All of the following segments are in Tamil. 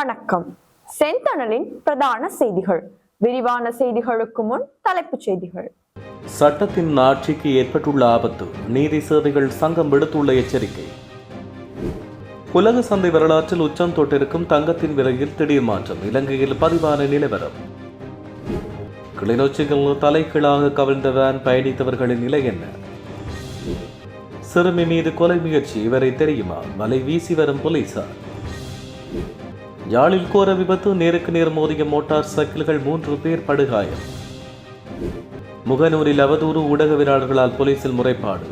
வணக்கம். செந்தணலின் பிரதான செய்திகள். விரிவான செய்திகளுக்கு முன் தலைப்புச் செய்திகள். சட்டத்தின் ஆட்சிக்கு ஏற்பட்டுள்ள ஆபத்து நீதி சேவைகள் சங்கம் விடுத்துள்ள எச்சரிக்கை. உலக சந்தை வரலாற்றில் உச்சம் தொட்டிருக்கும் தங்கத்தின் விலையில் திடீர் மாற்றம் இலங்கையில் பதிவான நிலவரம். கிளிநொச்சியில் தலைகீழாக கவிழ்ந்த வேன் பயணித்தவர்களின் நிலை என்ன? சிறுமி மீது கொலை முயற்சி இவரை தெரியுமா? வலை வீசி வரும் போலீசார். யாழில் கோர விபத்து நேருக்கு நேர் மோதிய மோட்டார் சைக்கிள்கள் மூன்று பேர் படுகாயம். முகநூரில் அவதூறு ஊடகவியலாளர்களால் போலீசில் முறைப்பாடு.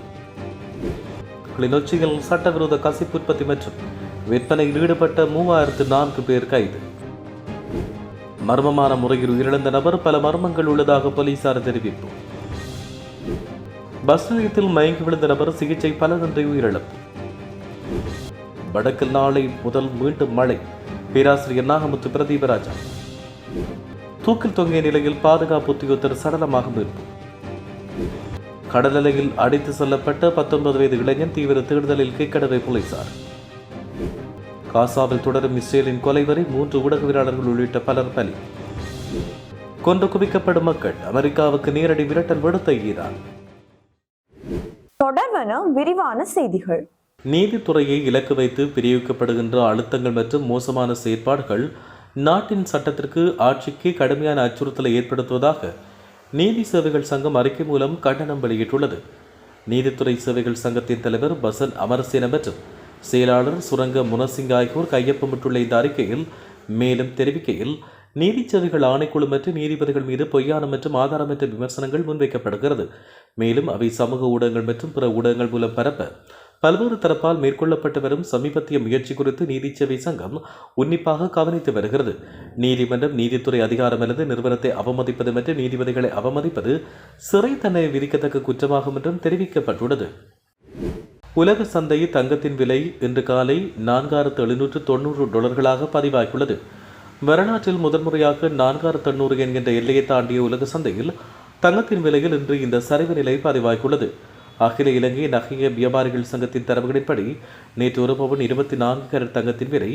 கிளிநொச்சியில் சட்டவிரோத கசிப்பு உற்பத்தி மற்றும் விற்பனையில் ஈடுபட்ட மூவாயிரத்து நான்கு பேர் கைது. மர்மமான முறையில் உயிரிழந்த நபர் பல மர்மங்கள் உள்ளதாக போலீசார் தெரிவிப்பு. பஸ் நிலையத்தில் மயங்கி விழுந்த நபர் சிகிச்சை பலனின்றி உயிரிழப்பு. வடக்கில் நாளை முதல் மீண்டும் மழை. பேராசிரியர் நாகமுத்து பிரதீபராஜா. தூக்கில் தொங்கிய நிலையில் பாதுகாப்பு உத்தியோகத்தர் சடலமாக மீட்பு. கடலலையில் அடித்து செல்லப்பட்ட பத்தொன்பது வயது இளைஞன் தீவிர தேடுதலில் கீழ்கடவை போலீசார். காசாவில் தொடரும் இஸ்ரேலின் கொலை வரை மூன்று ஊடகவியலாளர்கள் உள்ளிட்ட பலர் பலி. கொன்று குவிக்கப்படும் மக்கள் அமெரிக்காவுக்கு நேரடி விரட்டல் விடுத்த ஈரான். தொடர்வன விரிவான செய்திகள். நீதித்துறையை இலக்கு வைத்து பிரிவிக்கப்படுகின்ற அழுத்தங்கள் மற்றும் மோசமான செயற்பாடுகள் நாட்டின் சட்டத்திற்கு ஆட்சிக்கு கடுமையான அச்சுறுத்தலை ஏற்படுத்துவதாக நீதி சேவைகள் சங்கம் அறிக்கை மூலம் கண்டனம் வெளியிட்டுள்ளது. நீதித்துறை சேவைகள் சங்கத்தின் தலைவர் பசன் அமரசேன மற்றும் செயலாளர் சுரங்க முனசிங் ஆகியோர் கையொப்பமிட்டுள்ள இந்த அறிக்கையில் மேலும் தெரிவிக்கையில் நீதி சேவைகள் ஆணைக்குழு மற்றும் நீதிபதிகள் மீது பொய்யான மற்றும் ஆதாரமற்ற விமர்சனங்கள் முன்வைக்கப்படுகிறது. மேலும் அவை சமூக ஊடகங்கள் மற்றும் பிற ஊடகங்கள் மூலம் பரப்ப பல்வேறு தரப்பால் மேற்கொள்ளப்பட்டு வரும் சமீபத்திய முயற்சி குறித்து நீதி சேவை சங்கம் உன்னிப்பாக கவனித்து வருகிறது. நீதிமன்றம் நீதித்துறை அதிகாரம் அல்லது நிறுவனத்தை அவமதிப்பது மற்றும் நீதிபதிகளை அவமதிப்பது சிறை தண்டனை விதிக்கத்தக்க குற்றமாகும் என்றும் தெரிவிக்கப்பட்டுள்ளது. உலக சந்தையில் தங்கத்தின் விலை இன்று காலை நான்காயிரத்து எழுநூற்று தொண்ணூறு டாலர்களாக பதிவாகியுள்ளது. வரலாற்றில் முதன்முறையாக நான்காயிரத்து எண்ணூறு என்கின்ற எல்லையை தாண்டிய உலக சந்தையில் தங்கத்தின் விலையில் இன்று இந்த சரிவு நிலை பதிவாகியுள்ளது. அகில இலங்கை நகைய வியாபாரிகள் சங்கத்தின் தரவுகளின்படி நேற்று ஒரு பவுன் இருபத்தி நான்கு கரட் தங்கத்தின் விலை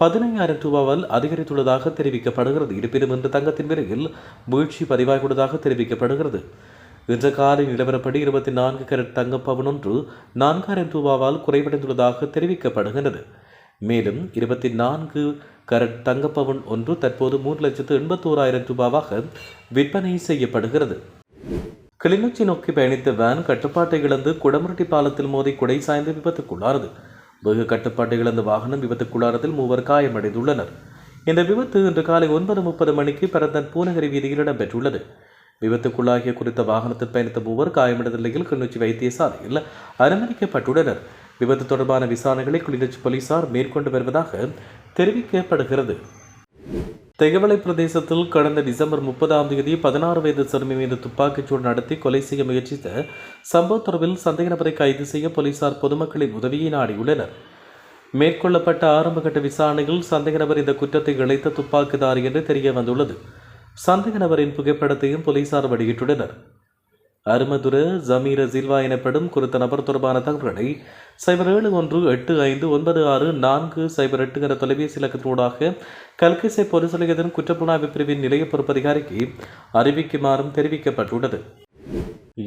பதினையாயிரம் ரூபாவால் அதிகரித்துள்ளதாக தெரிவிக்கப்படுகிறது. இருப்பினும் இன்று தங்கத்தின் விலையில் வீழ்ச்சி பதிவாகியுள்ளதாக தெரிவிக்கப்படுகிறது. இன்று காலை நிலவரப்படி இருபத்தி நான்கு கரட் தங்க பவுன் ஒன்று நான்காயிரம் ரூபாவால் குறைவடைந்துள்ளதாக தெரிவிக்கப்படுகிறது மேலும் இருபத்தி நான்கு கரட் தங்கப்பவுன் ஒன்று தற்போது மூன்று லட்சத்து எண்பத்தோராயிரம் ரூபாவாக விற்பனை செய்யப்படுகிறது. கிளிநொச்சி நோக்கி பயணித்த வேன் கட்டுப்பாட்டை இழந்து குடமுருட்டி பாலத்தில் மோதி குடை சாய்ந்து விபத்துக்குள்ளானது. வெகு கட்டுப்பாட்டை இழந்த வாகனம் விபத்துக்குள்ளானதில் மூவர் காயமடைந்துள்ளனர். இந்த விபத்து இன்று காலை ஒன்பது முப்பது மணிக்கு பரந்தன் பூநகரி வீதியில் இடம்பெற்றுள்ளது. விபத்துக்குள்ளாகிய குறித்த வாகனத்தில் பயணித்த மூவர் காயமடைந்த நிலையில் கிளிநொச்சி வைத்தியசாலையில் அனுமதிக்கப்பட்டுள்ளனர். விபத்து தொடர்பான விசாரணைகளை கிளிநொச்சி போலீசார் மேற்கொண்டு வருவதாக தெரிவிக்கப்படுகிறது. தெகவளை பிரதேசத்தில் கடந்த டிசம்பர் முப்பதாம் தேதி பதினாறு வயது சிறுமி மீது துப்பாக்கிச்சூடு நடத்தி கொலை செய்ய முயற்சித்த சம்பவ தொடர்பில் சந்தேக நபரை கைது செய்ய போலீசார் பொதுமக்களின் உதவியை நாடியுள்ளனர். மேற்கொள்ளப்பட்ட ஆரம்பகட்ட விசாரணையில் சந்தேக நபர் இந்த குற்றத்தை இழைத்த துப்பாக்கிதாரி என்று தெரிய வந்துள்ளது சந்தேக நபரின் புகைப்படத்தையும் போலீசார் வெளியிட்டுள்ளனர். அருமதுர ஜமீர ஜில்வா எனப்படும் குறித்த நபர் தொடர்பான தகவல்களை சைபர் ஏழு ஒன்று எட்டு ஐந்து ஒன்பது ஆறு நான்கு சைபர் எட்டு என்ற தொலைபேசி இலக்கத்தினூடாக கல்கிசை பொது நிலையத்தின் குற்றப்புலனாய்வு பிரிவின் நிலைய பொறுப்பதிகாரிக்கு அறிவிக்குமாறும் தெரிவிக்கப்பட்டுள்ளது.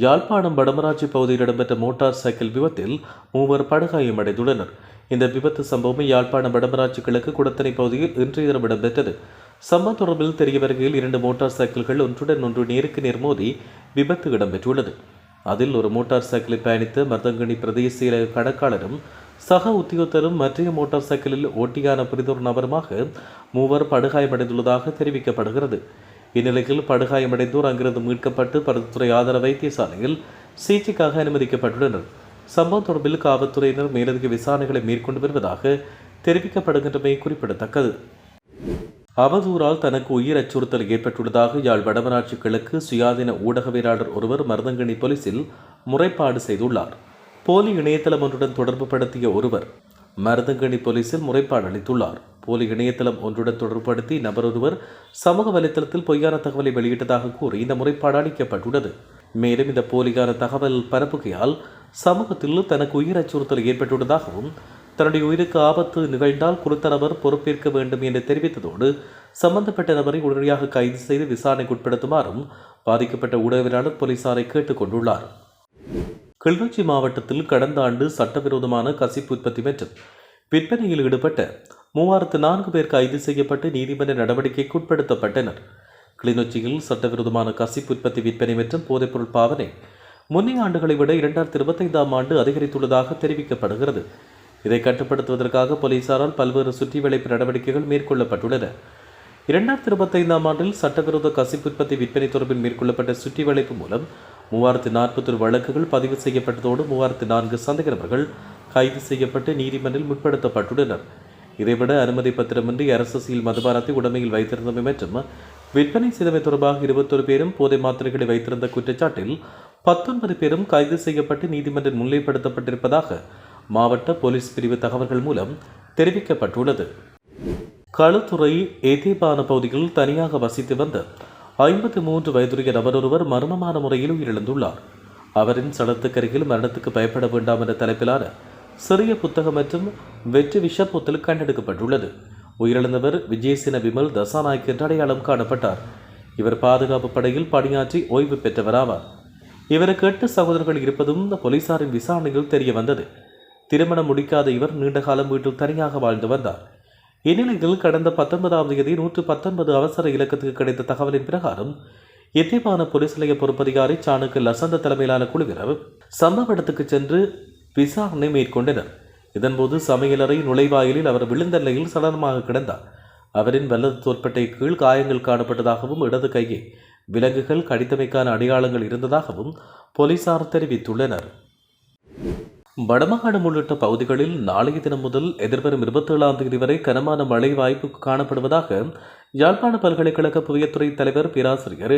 யாழ்ப்பாணம் வடமராட்சி பகுதியில் இடம்பெற்ற மோட்டார் சைக்கிள் விபத்தில் மூவர் படுகாயமடைந்துள்ளனர் இந்த விபத்து சம்பவம் யாழ்ப்பாணம் வடமராட்சி கிழக்கு குடத்தனை பகுதியில் இன்று இரவு இடம்பெற்றது. சம்பவ தொடர்பில் தெரியவருகையில் இரண்டு மோட்டார் சைக்கிள்கள் ஒன்றுடன் ஒன்று நேருக்கு நேர் மோதி விபத்து இடம்பெற்றுள்ளது. அதில் ஒரு மோட்டார் சைக்கிளில் பயணித்த மருதங்கணி பிரதேசிய கணக்காளரும் சக உத்தியோகத்தரும் மற்றைய மோட்டார் சைக்கிளில் ஓட்டியான புரிதொரு நபருமாக மூவர் படுகாயமடைந்துள்ளதாக தெரிவிக்கப்படுகிறது. இந்நிலையில் படுகாயமடைந்தோர் அங்கிருந்து மீட்கப்பட்டு பருத்துறை ஆதார வைத்தியசாலையில் சிகிச்சைக்காக அனுமதிக்கப்பட்டுள்ளனர். சம்பவம் தொடர்பில் காவல்துறையினர் மேலதிக விசாரணைகளை மேற்கொண்டு வருவதாக தெரிவிக்கப்படுகின்றமை குறிப்பிடத்தக்கது. அவதூறால் தனக்கு உயிர் அச்சுறுத்தல் ஏற்பட்டுள்ளதாக யாழ் வடமராட்சி கிழக்கு சுயாதீன ஊடகவியலாளர் ஒருவர் மருதங்கணி போலீசில் முறைப்பாடு செய்துள்ளார். போலி இணையதளம் ஒன்றுடன் தொடர்பு படுத்திய ஒருவர் மருதங்கணி போலீசில் முறைப்பாடு அளித்துள்ளார். போலி இணையதளம் ஒன்றுடன் தொடர்புபடுத்தி நபர் ஒருவர் சமூக வலைத்தளத்தில் பொய்யான தகவலை வெளியிட்டதாக கூறி இந்த முறைப்பாடு அளிக்கப்பட்டுள்ளது. மேலும் இந்த போலியான தகவல் பரப்புகையால் சமூகத்தில் தனக்கு உயிர் அச்சுறுத்தல் ஏற்பட்டுள்ளதாகவும் தன்னுடைய உயிருக்கு ஆபத்து நிகழ்ந்தால் குறித்த நபர் பொறுப்பேற்க வேண்டும் என்று தெரிவித்ததோடு சம்பந்தப்பட்ட நபரை உடனடியாக கைது செய்து விசாரணைக்கு உட்படுத்துமாறும் பாதிக்கப்பட்ட ஊடகவியலாளர் போலீசாரை கேட்டுக் கொண்டுள்ளார். கிளிநொச்சி மாவட்டத்தில் கடந்த ஆண்டு சட்டவிரோதமான கசிப்பு உற்பத்தி மற்றும் விற்பனையில் ஈடுபட்ட மூவாயிரத்து நான்கு பேர் கைது செய்யப்பட்டு நீதிமன்ற நடவடிக்கைக்கு உட்படுத்தப்பட்டனர். கிளிநொச்சியில் சட்டவிரோதமான கசிப்பு உற்பத்தி விற்பனை மற்றும் போதைப்பொருள் பாவனை முன்னைய ஆண்டுகளை விட இரண்டாயிரத்தி இருபத்தைந்தாம் ஆண்டு அதிகரித்துள்ளதாக தெரிவிக்கப்படுகிறது. இதை கட்டுப்படுத்துவதற்காக போலீசாரால் பல்வேறு சுற்றி வளைப்பு நடவடிக்கைகள் மேற்கொள்ளப்பட்டுள்ளன. இரண்டாயிரத்தி இருபத்தைந்தாம் ஆண்டில் சட்டவிரோத கசிப்பு உற்பத்தி விற்பனை தொடர்பில் மேற்கொள்ளப்பட்ட சுற்றி வளைப்பு மூலம் மூவாயிரத்து நாற்பத்தொரு வழக்குகள் பதிவு செய்யப்பட்டதோடு மூவாயிரத்து நான்கு சந்தேக நபர்கள் கைது செய்யப்பட்டு நீதிமன்றில் முற்படுத்தப்பட்டுள்ளனர். இதைவிட அனுமதி பத்திரமின்றி அரசியல் மதுபானத்தை உடமையில் வைத்திருந்தமை மற்றும் விற்பனை செய்தமை தொடர்பாக இருபத்தொரு பேரும் போதை மாத்திரைகளை வைத்திருந்த குற்றச்சாட்டில் பத்தொன்பது பேரும் கைது செய்யப்பட்டு நீதிமன்றில் முன்னிலைப்படுத்தப்பட்டிருப்பதாக மாவட்ட போலீஸ் பிரிவு தகவல்கள் மூலம் தெரிவிக்கப்பட்டுள்ளது. களுத்துறை ஏதேபான பகுதியில் தனியாக வசித்து வந்த ஐம்பத்தி மூன்று வயதுடைய நபரொருவர் மர்மமான முறையில் உயிரிழந்துள்ளார். அவரின் சடத்துக்கருகில் மரணத்துக்கு பயப்பட வேண்டாம் என்ற தலைப்பிலான சிறிய புத்தகம் மற்றும் வெற்றி விஷப்பொத்தில் கண்டெடுக்கப்பட்டுள்ளது. உயிரிழந்தவர் விஜயசின விமல் தசாநாயக் என்ற அடையாளம் காணப்பட்டார். இவர் பாதுகாப்பு படையில் பணியாற்றி ஓய்வு பெற்றவராவார். இவருக்கு எட்டு சகோதரர்கள் இருப்பதும் போலீசாரின் விசாரணையில் தெரிய வந்தது திருமணம் முடிக்காத இவர் நீண்ட காலம் வீட்டில் தனியாக வாழ்ந்து வந்தார். இந்நிலையில் கடந்த பத்தொன்பதாம் தேதி நூற்று பத்தொன்பது அவசர இலக்கத்துக்கு கிடைத்த தகவலின் பிரகாரம் எத்தியப்பான போலீஸ் நிலைய பொறுப்பதிகாரி சாணுக்கு லசந்த தலைமையிலான குழுவினர் சம்பவ இடத்துக்கு சென்று விசாரணை மேற்கொண்டனர். இதன்போது சமையலறை நுழைவாயிலில் அவர் விழுந்த நிலையில் சடலமாக கிடந்தார். அவரின் வலது தோற்பட்டை கீழ் காயங்கள் காணப்பட்டதாகவும் இடது கையை விலங்குகள் கடித்தமைக்கான அடையாளங்கள் இருந்ததாகவும் போலீசார் தெரிவித்துள்ளனர். வடமாகாணம் உள்ளிட்ட பகுதிகளில் நாளைய தினம் முதல் எதிர்வரும் இருபத்தேழாம் தேதி வரை கனமான மழை வாய்ப்பு காணப்படுவதாக யாழ்ப்பாண பல்கலைக்கழக புவியத்துறை தலைவர் பேராசிரியர்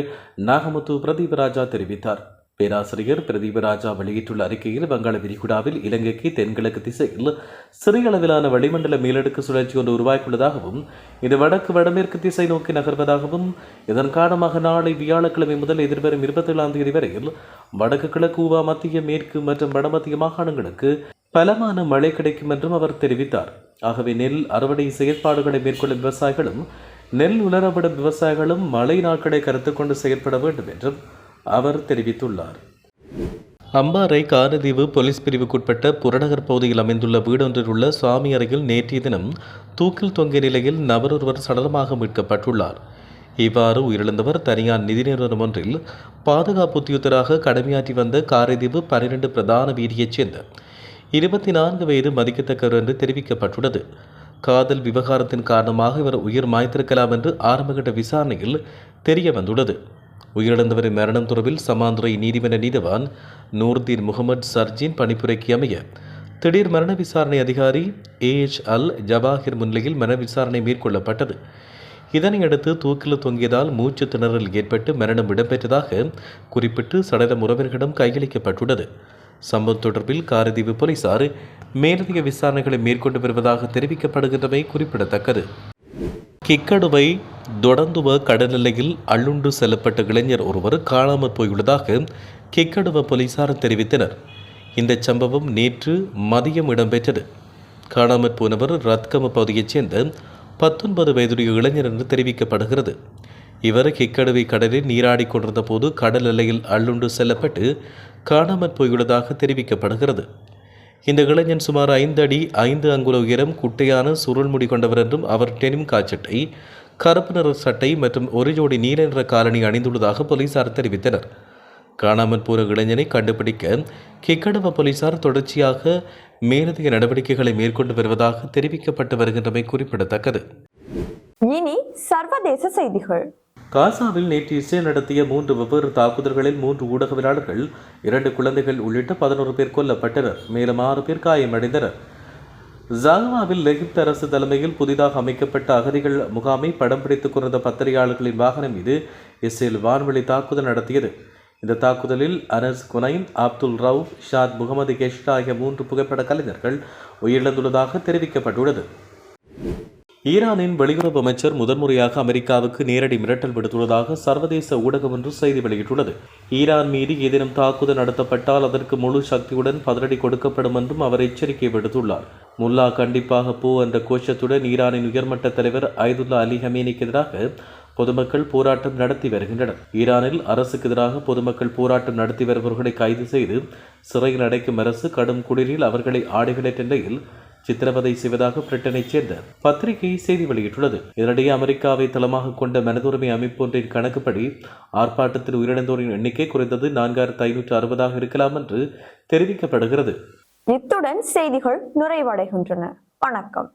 நாகமுத்து பிரதீபராஜா தெரிவித்தார். பேராசிரியர் பிரதீபராஜா வெளியிட்டுள்ள அறிக்கையில் வங்காள விரிகுடாவில் இலங்கைக்கு தென்கிழக்கு திசையில் சிறிய அளவிலான வளிமண்டல மேலடுக்கு சுழற்சி ஒன்று உருவாக்கியுள்ளதாகவும் இது வடக்கு வடமேற்கு திசை நோக்கி நகர்வதாகவும் இதன் காரணமாக நாளை வியாழக்கிழமை முதல் எதிர்வரும் இருபத்தேழாம் தேதி வரையில் வடக்கு கிழக்கு ஊவா மத்திய மேற்கு மற்றும் வடமத்திய மாகாணங்களுக்கு பலமான மழை கிடைக்கும் என்றும் அவர் தெரிவித்தார். ஆகவே நெல் அறுவடை செயற்பாடுகளை மேற்கொள்ளும் விவசாயிகளும் நெல் உலரப்படும் விவசாயிகளும் மழை நாட்களை கருத்துக்கொண்டு செயற்பட வேண்டும் என்றும் அவர் தெரிவித்துள்ளார். அம்பாறை காரதீவு போலீஸ் பிரிவுக்குட்பட்ட புறநகர் பகுதியில் அமைந்துள்ள வீடொன்றில் உள்ள சுவாமி அறையில் நேற்றைய தினம் தூக்கில் தொங்கிய நிலையில் நபரொருவர் சடலமாக மீட்கப்பட்டுள்ளார். இவ்வாறு உயிரிழந்தவர் தனியார் நிதி நிறுவனம் ஒன்றில் பாதுகாப்பு உத்தியோகத்தராக கடமையாற்றி வந்த காரைதீவு பன்னிரண்டு பிரதான வீதியைச் சேர்ந்த இருபத்தி நான்கு வயது மதிக்கத்தக்கவர் என்று தெரிவிக்கப்பட்டுள்ளது. காதல் விவகாரத்தின் காரணமாக இவர் உயிர் மாய்த்திருக்கலாம் என்று ஆரம்பகட்ட விசாரணையில் தெரிய வந்துள்ளது உயிரிழந்தவரின் மரணம் தொடர்பில் சமாந்துறை நீதிமன்ற நீதவான் நூர்தீன் முகமது சர்ஜின் பணிப்புரைக்கு அமைய திடீர் மரண விசாரணை அதிகாரி ஏஎச் அல் ஜவாஹிர் முன்னிலையில் மரண விசாரணை மேற்கொள்ளப்பட்டது. இதனையடுத்து தூக்கில் தொங்கியதால் மூச்சு திணறல் ஏற்பட்டு மரணம் இடம்பெற்றதாக குறிப்பிட்டு சடலம் உறவினர்களிடம் கையளிக்கப்பட்டுள்ளது. சம்பவம் தொடர்பில் காரதீவு போலீசார் மேலதிக விசாரணைகளை மேற்கொண்டு வருவதாக தெரிவிக்கப்படுகின்றமை குறிப்பிடத்தக்கது. கிக்கடுவை தொடர்ந்துவ கடநிலையில் அள்ளுண்டு செல்லப்பட்ட இளைஞர் ஒருவர் காணாமற் போயுள்ளதாக கிக்கடுவ போலீசார் தெரிவித்தனர். இந்த சம்பவம் நேற்று மதியம் இடம்பெற்றது. காணாமற் போனவர் ரத்கம பகுதியைச் சேர்ந்த பத்தொன்பது வயதுடைய இளைஞர் என்று தெரிவிக்கப்படுகிறது. இவர் கிக்கடுவை கடலில் நீராடிக் கொண்டிருந்த போது கடல் எல்லையில் அள்ளுண்டு செல்லப்பட்டு காணாமற் போயுள்ளதாக தெரிவிக்கப்படுகிறது. இந்த இளைஞன் சுமார் ஐந்து அடி ஐந்து அங்குல உயரம் குட்டையான சுருள்முடி கொண்டவர் என்றும் அவர் டெனிம் காச்சட்டை கருப்பு நிற சட்டை மற்றும் ஒரு ஜோடி நீல நிற காலணி அணிந்துள்ளதாக போலீசார் தெரிவித்தனர். காணாமல் போன இளைஞனை கண்டுபிடிக்க கிக்கடுவ போலீசார் தொடர்ச்சியாக மேலதிக நடவடிக்கைகளை மேற்கொண்டு வருவதாக தெரிவிக்கப்பட்டு வருகின்றமை குறிப்பிடத்தக்கது. இனி சர்வதேச செய்திகள். காசாவில் நேற்று இஸ்ரேல் நடத்திய மூன்று வெவ்வேறு தாக்குதல்களில் மூன்று ஊடகவியலாளர்கள் இரண்டு குழந்தைகள் உள்ளிட்ட பதினோரு பேர் கொல்லப்பட்டனர். மேலும் ஆறு பேர் காயமடைந்தனர். ஜாகவாவில் எகிப்து அரசு தலைமையில் புதிதாக அமைக்கப்பட்ட அகதிகள் முகாமை படம் பிடித்துக் கொண்ட பத்திரிகையாளர்களின் வாகனம் மீது இஸ்ரேல் வான்வெளி தாக்குதல் நடத்தியது. இந்த தாக்குதலில் Anas Kunain Abdul Rauf Shad Mohammed Keshta ஆகிய மூன்று புகைப்பட கலைஞர்கள் உயிரிழந்துள்ளதாக தெரிவிக்கப்பட்டுள்ளது. ஈரானின் வெளியுறவு அமைச்சர் முதன்முறையாக அமெரிக்காவுக்கு நேரடி மிரட்டல் விடுத்துள்ளதாக சர்வதேச ஊடகம் ஒன்று செய்தி வெளியிட்டுள்ளது. ஈரான் மீது ஏதேனும் தாக்குதல் நடத்தப்பட்டால் அதற்கு முழு சக்தியுடன் பதிலடி கொடுக்கப்படும் என்றும் அவர் எச்சரிக்கை விடுத்துள்ளார். முல்லா கண்டிப்பாக போ என்ற கோஷத்துடன் ஈரானின் உயர்மட்ட தலைவர் ஐதுல்லா அலி ஹமீனிக்கு எதிராக பொதுமக்கள் போராட்டம் நடத்தி வருகின்றனர். ஈரானில் அரசுக்கு எதிராக பொதுமக்கள் போராட்டம் நடத்தி வருபவர்களை கைது செய்து சிறையில் அடைக்கும் அரசு கடும் குளிரில் அவர்களை ஆடைகளற்ற நிலையில் சித்திரவதை செய்வதாக பிரிட்டனைச் சேர்ந்த பத்திரிகை செய்தி வெளியிட்டுள்ளது. இதனிடையே அமெரிக்காவை தளமாக கொண்ட மனதுரிமை அமைப்பு ஒன்றின் கணக்குப்படி ஆர்ப்பாட்டத்தில் உயிரிழந்தோரின் எண்ணிக்கை குறைந்தது நான்காயிரத்து ஐநூற்று அறுபதாக இருக்கலாம் என்று தெரிவிக்கப்படுகிறது. இத்துடன் செய்திகள் நிறைவடைகின்றன. வணக்கம்.